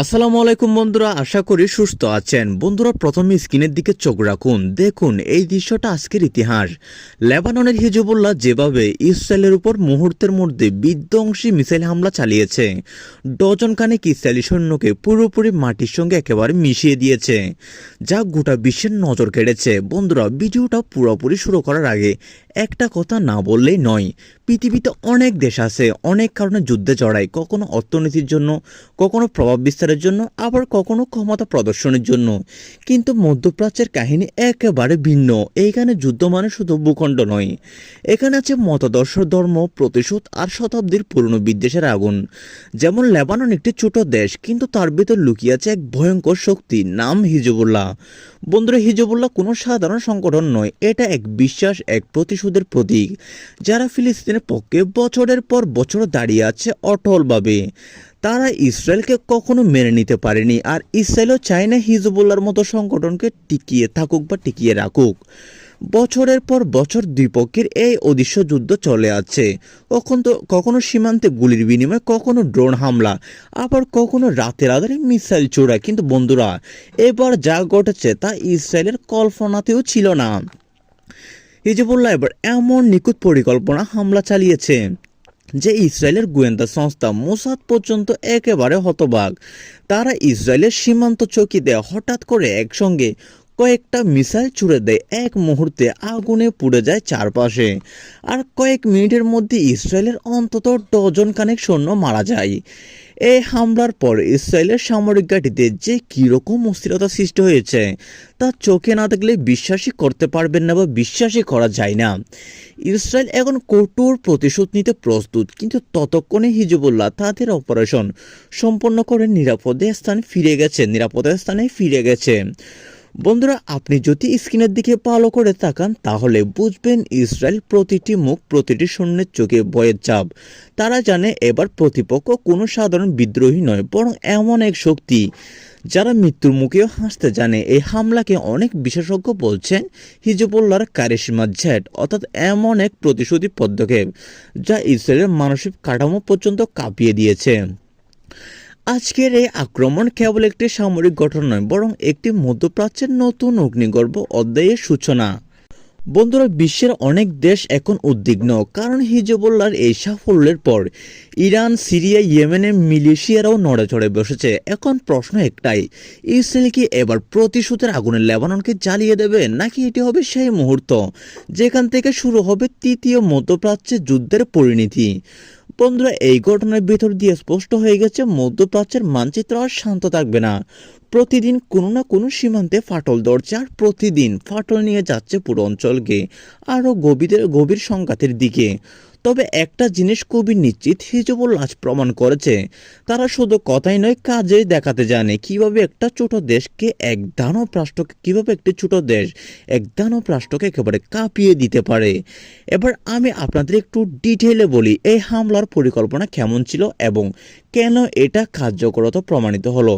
আসসালামু আলাইকুম বন্ধুরা, আশা করি সুস্থ আছেন। বন্ধুরা, প্রথমে স্ক্রিনের দিকে চোখ রাখুন। দেখুন, এই দৃশ্যটা আজকের ইতিহাস। লেবাননের হিজবুল্লাহ যেভাবে ইসরায়েলের উপর মুহূর্তের মধ্যে বিধ্বংসী মিসাইল হামলা চালিয়েছে ডজন খানেক ইসরায়েলি সৈন্যকে পুরোপুরি মাটির সঙ্গে একেবারে মিশিয়ে দিয়েছে, যা গোটা বিশ্বের নজর কেড়েছে। বন্ধুরা, ভিডিওটা পুরোপুরি শুরু করার আগে একটা কথা না বললেই নয়, পৃথিবীতে অনেক দেশ আছে, অনেক কারণে যুদ্ধে জড়ায়। কখনো অর্থনীতির জন্য, কখনো প্রভাব বিস্তারের জন্য, আবার কখনো ক্ষমতা প্রদর্শনের জন্য। কিন্তু মধ্যপ্রাচ্যের কাহিনী একেবারে ভিন্ন। এইখানে যুদ্ধ মানে শুধু ভূখণ্ড নয়। এখানে আছে মতাদর্শ, ধর্ম, প্রতিশোধ আর শতাব্দীর পুরনো বিদ্বেষের আগুন। যেমন লেবানন একটি ছোট দেশ, কিন্তু তার ভিতর লুকিয়ে আছে এক ভয়ঙ্কর শক্তি, নাম হিজবুল্লাহ। বন্ধুরা, হিজবুল্লাহ কোনো সাধারণ সংগঠন নয়, এটা এক বিশ্বাস, এক প্রতিশোধের প্রতীক, যারা ফিলিস্তিনের পক্ষে বছরের পর বছর দাঁড়িয়ে আছে অটলভাবে। তারা ইসরায়েলকে কখনো মেনে নিতে পারেনি, আর ইসরায়েলও চায় না হিজবুল্লার মতো সংগঠনকে টিকিয়ে থাকুক বা টিকিয়ে রাখুক। বছরের পর বছর দুই পক্ষের এই অদৃশ্য যুদ্ধ চলে আছে কখন তো, কখনো সীমান্তে গুলির বিনিময়ে, কখনো ড্রোন হামলা, আবার কখনো রাতের আধারে মিসাইল চোরা কিন্তু বন্ধুরা, এবার যা ঘটেছে তা ইসরায়েলের কল্পনাতেও ছিল না। হিজবুল্লাহ এবার এমন নিখুঁত পরিকল্পনা হামলা চালিয়েছে। যে ইসরায়েলের গোয়েন্দা সংস্থা মোসাদ পর্যন্ত একেবারে হতবাক। তারা ইসরায়েলের সীমান্ত চৌকিতে হঠাৎ করে একসঙ্গে কয়েকটা মিসাইল ছুড়ে দেয়। এক মুহূর্তে আগুনে পুড়ে যায় চারপাশে। আর কয়েক মিনিটের মধ্যে ইসরায়েলের অন্তত ডজন খানেক সৈন্য মারা যায়। এই হামলার পর ইসরায়েলের সামরিক ঘাঁটিতে যে কীরকম অস্থিরতা সৃষ্টি হয়েছে, তা চোখে না দেখলে বিশ্বাসই করতে পারবেন না বা বিশ্বাসই করা যায় না। ইসরায়েল এখন কঠোর প্রতিশোধ নিতে প্রস্তুত, কিন্তু ততক্ষণে হিজবুল্লাহ তাদের অপারেশন সম্পন্ন করে নিরাপদে স্থানে ফিরে গেছে, নিরাপদে স্থানে ফিরে গেছে। বন্ধুরা, আপনি যদি স্ক্রিনের দিকে ভালো করে তাকান, তাহলে বুঝবেন ইসরায়েল প্রতিটি মুখ প্রতিটি সৈন্যের চোখে ভয়ের চাপ। তারা জানে এবার প্রতিপক্ষ কোনো সাধারণ বিদ্রোহী নয়, বরং এমন এক শক্তি। যারা মৃত্যুর মুখেও হাসতে জানে, এই হামলাকে অনেক বিশেষজ্ঞ বলছেন হিজবুল্লাহর কারিশমা জেট, অর্থাৎ এমন এক প্রতিশোধী পদক্ষেপ, যা ইসরায়েলের মানসিক কাঠামো পর্যন্ত কাঁপিয়ে দিয়েছে। আজকের এই আক্রমণ কেবল একটি সামরিক ঘটনা নয়, বরং একটি মধ্যপ্রাচ্যের নতুন অগ্নিগর্ভ অধ্যায়ের সূচনা। বন্ধুরা, বিশ্বের অনেক দেশ এখন উদ্বিগ্ন, কারণ হিজবুল্লাহর এই সাফল্যের পর ইরান, সিরিয়া ইয়েমেনের মিলিশিয়ারাও নড়ে চড়ে বসেছে। এখন প্রশ্ন একটাই, ইসরায়েল কি এবার প্রতিশোধের আগুনে লেবাননকে জ্বালিয়ে দেবে, নাকি এটি হবে সেই মুহূর্ত, যেখান থেকে শুরু হবে তৃতীয় মধ্যপ্রাচ্যের যুদ্ধের পরিণতি? বন্ধুরা, এই ঘটনার ভিতর দিয়ে স্পষ্ট হয়ে গেছে, মধ্যপ্রাচ্যের মানচিত্র আর শান্ত থাকবে না। প্রতিদিন কোনো না কোনো সীমান্তে ফাটল ধরছে আর প্রতিদিন ফাটল নিয়ে যাচ্ছে পুরো অঞ্চলকে, আরও গভীর গভীর সংঘাতের দিকে। তবে একটা জিনিস খুবই নিশ্চিত হিজবুল আজ প্রমাণ করেছে। তারা শুধু কথাই নয়, কাজেই দেখাতে জানে কীভাবে একটা ছোট দেশকে এক দানব রাষ্ট্রকে কীভাবে একটি ছোট দেশ এক দানব রাষ্ট্রকে একেবারে কাঁপিয়ে দিতে পারে। এবার আমি আপনাদের একটু ডিটেলে বলি, এই হামলার পরিকল্পনা কেমন ছিল এবং কেন এটা কার্যকরত প্রমাণিত হলো?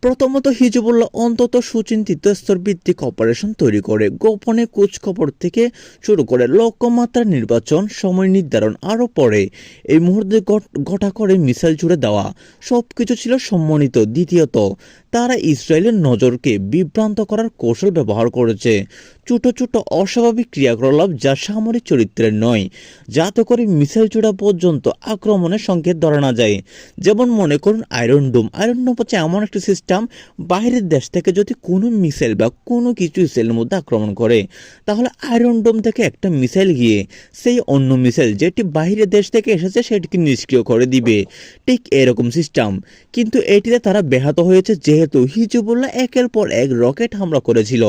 প্রথমত হিজবুল্লাহ অন্তত সুচিন্তিত স্তরভিত্তিক অপারেশন তৈরি করে। গোপনে কুচখবর থেকে শুরু করে লক্ষ্যমাত্রার নির্বাচন, সময় নির্ধারণ আরও পরে। এই মুহূর্তে ঘটা করে মিসাইল জুড়ে দেওয়া। সব কিছু ছিল সম্মানিত। দ্বিতীয়ত তারা ইসরায়েলের নজরকে বিভ্রান্ত করার কৌশল ব্যবহার করেছে। ছোট ছোট অস্বাভাবিক ক্রিয়াকলাপ যা সামরিক চরিত্রের নয়, যাতে করে মিসাইল চূড়া পর্যন্ত আক্রমণের সংকেত ধরা না যায়। যেমন মনে করুন আয়রন ডোম আয়রন ডোম হচ্ছে এমন একটি সিস্টেম বাইরের দেশ থেকে যদি কোনো মিসাইল বা কোনো কিছু ইসরায়েলের মধ্যে আক্রমণ করে, তাহলে আয়রন ডোম থেকে একটা মিসাইল গিয়ে সেই অন্য মিসাইল যেটি বাইরের দেশ থেকে এসেছে সেটিকে নিষ্ক্রিয় করে দিবে। ঠিক এরকম সিস্টেম কিন্তু এটিতে তারা ব্যাহত হয়েছে যেহেতু হিজবুল্লাহ একের পর এক রকেট হামলা করেছিল।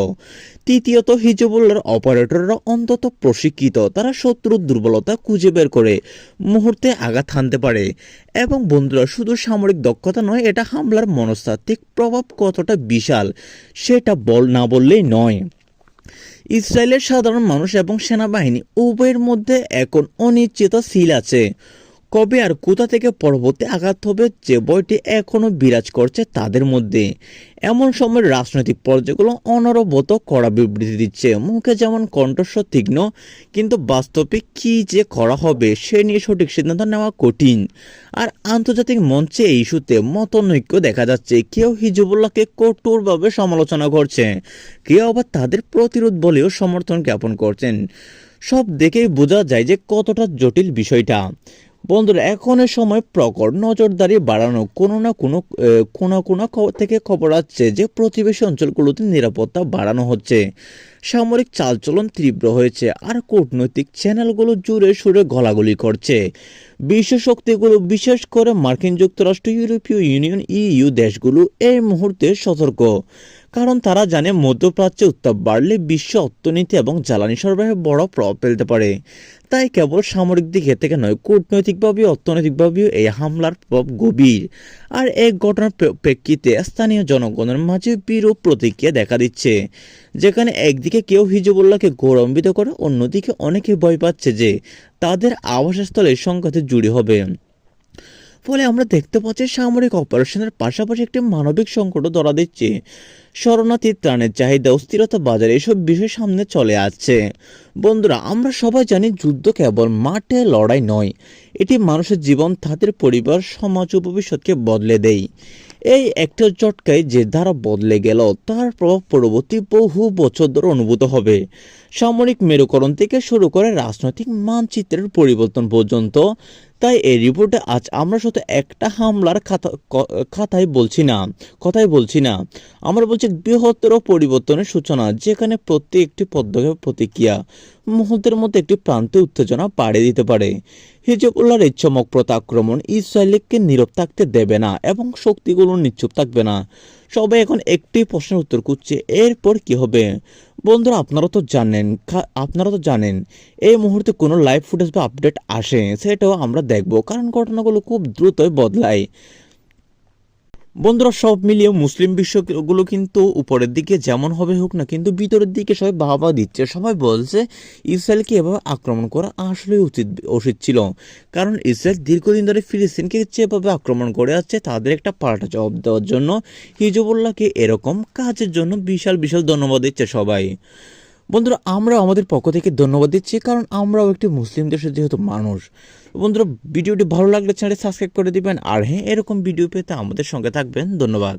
তৃতীয়ত, হিজবুল্লাহর অপারেটররা অন্তত প্রশিক্ষিত, তারা শত্রুর দুর্বলতা খুঁজে বের করে, মুহূর্তে আঘাত হানতে পারে। এবং বন্ধুরা, শুধু সামরিক দক্ষতা নয়, এটা হামলার মনস্তাত্ত্বিক প্রভাব কতটা বিশাল, সেটা বল, না বললেই নয়। ইসরায়েলের সাধারণ মানুষ এবং সেনাবাহিনী উভয়ের মধ্যে এখন অনিশ্চিত সিল আছে। কবে আর কোথা থেকে পরবর্তী আঘাত হবে যে বইটি এখনও বিরাজ করছে তাদের মধ্যে। এমন সময় রাজনৈতিক পর্যায়গুলো অনরবত কড়া বিবৃতি দিচ্ছে। মুখে যেমন কণ্ঠস্বর তীক্ষ্ণ, কিন্তু বাস্তবে কি যে করা হবে সে নিয়ে সঠিক সিদ্ধান্ত নেওয়া কঠিন। আর আন্তর্জাতিক মঞ্চে এই ইস্যুতে মতনৈক্য দেখা যাচ্ছে। কেউ হিজবুল্লাহকে কঠোরভাবে সমালোচনা করছে, কেউ আবার তাদের প্রতিরোধ বলেও সমর্থন জ্ঞাপন করছেন। সব দেখেই বোঝা যায় যে কতটা জটিল বিষয়টা। বন্ধুরা এখনের সময় প্রকট নজরদারি বাড়ানো কোনো না কোনো কোনো কোনো থেকে খবর আসছে যে প্রতিবেশী অঞ্চলগুলোতে নিরাপত্তা বাড়ানো হচ্ছে। সামরিক চালচলন তীব্র হয়েছে আর কূটনৈতিক চ্যানেলগুলো জুড়ে সুরে গলাগলি করছে। বিশ্ব শক্তিগুলো বিশেষ করে মার্কিন যুক্তরাষ্ট্র, ইউরোপীয় ইউনিয়ন, ইইউ দেশগুলো এই মুহূর্তে সতর্ক। কারণ তারা জানে মধ্যপ্রাচ্যে উত্তাপ বাড়লে বিশ্ব অর্থনীতি এবং জ্বালানি সরবরাহে বড় প্রভাব ফেলতে পারে। তাই কেবল সামরিক দিকে থেকে নয় কূটনৈতিকভাবে অর্থনৈতিকভাবেও এই হামলার প্রভাব গভীর। আর এক ঘটনার প্রেক্ষিতে স্থানীয় জনগণের মাঝে বিরূপ প্রতিক্রিয়া দেখা দিচ্ছে, যেখানে একদিকে কেউ হিজবুল্লাহকে গৌরবান্বিত করে, অন্যদিকে অনেকে ভয় পাচ্ছে যে তাদের আবাসস্থলের সংঘাতে জুড়ে হবে। ফলে আমরা দেখতে পাচ্ছি সামরিক অপারেশনের পাশাপাশি একটি মানবিক সংকটও ধরা দিচ্ছে। শরণার্থী ত্রাণের চাহিদা, অস্থিরতা বাজারে এসব বিষয় সামনে চলে আসছে। বন্ধুরা, আমরা সবাই জানি যুদ্ধ কেবল মাঠে লড়াই নয়, এটি মানুষের জীবন, তাদের পরিবার, সমাজ ও ভবিষ্যৎকে বদলে দেয়। এই একটা চটকায় যে ধারা বদলে গেল, তার প্রভাব পরবর্তী বহু বছর ধরে অনুভূত হবে। সামরিক মেরুকরণ থেকে শুরু করে রাজনৈতিক মানচিত্রের পরিবর্তন পর্যন্ত। তাই এই রিপোর্টে আজ আমরা শুধু একটা হামলার খাতা খাতায় বলছি না, কথাই বলছি না। আমরা বলছি বৃহত্তর পরিবর্তনের সূচনা, যেখানে প্রত্যেকটি পদক্ষেপ প্রতিক্রিয়া, মুহূর্তের মধ্যে একটি প্রান্তে উত্তেজনা বাড়িয়ে দিতে পারে। হিজবুল্লাহর এই চমকপ্রদ আক্রমণ ইসরায়েলকে নীরব থাকতে দেবে না এবং শক্তিগুলো নিশ্চুপ থাকবে না। সবাই এখন একটি প্রশ্নের উত্তর খুঁজছে, এরপর কি হবে? বন্ধুরা, আপনারা তো জানেন আপনারা তো জানেন, এই মুহূর্তে কোনো লাইভ ফুটেজ বা আপডেট আসে, সেটাও আমরা দেখব। কারণ ঘটনাগুলো খুব দ্রুতই বদলায়। বন্ধুরা, সব মিলিয়ে মুসলিম বিশ্বগুলো কিন্তু উপরের দিকে যেমন হবে হোক না, কিন্তু ভিতরের দিকে সবাই বাবা দিচ্ছে। সবাই বলছে ইসরায়েলকে এভাবে আক্রমণ করা আসলে উচিত উচিত ছিল। কারণ ইসরায়েল দীর্ঘদিন ধরে ফিলিস্তিনকে যেভাবে আক্রমণ করে আসছে, তাদের একটা পাল্টা জবাব দেওয়ার জন্য হিজবুল্লাহকে এরকম কাজের জন্য বিশাল বিশাল ধন্যবাদ দিচ্ছে সবাই। বন্ধুরা আমরা আমাদের পক্ষ থেকে ধন্যবাদ দিচ্ছি, কারণ আমরাও একটি মুসলিম দেশের যেহেতু মানুষ। বন্ধুরা, ভিডিওটি ভালো লাগলে চ্যানেলটি সাবস্ক্রাইব করে দিবেন, আর হ্যাঁ এরকম ভিডিও পেতে আমাদের সঙ্গে থাকবেন। ধন্যবাদ।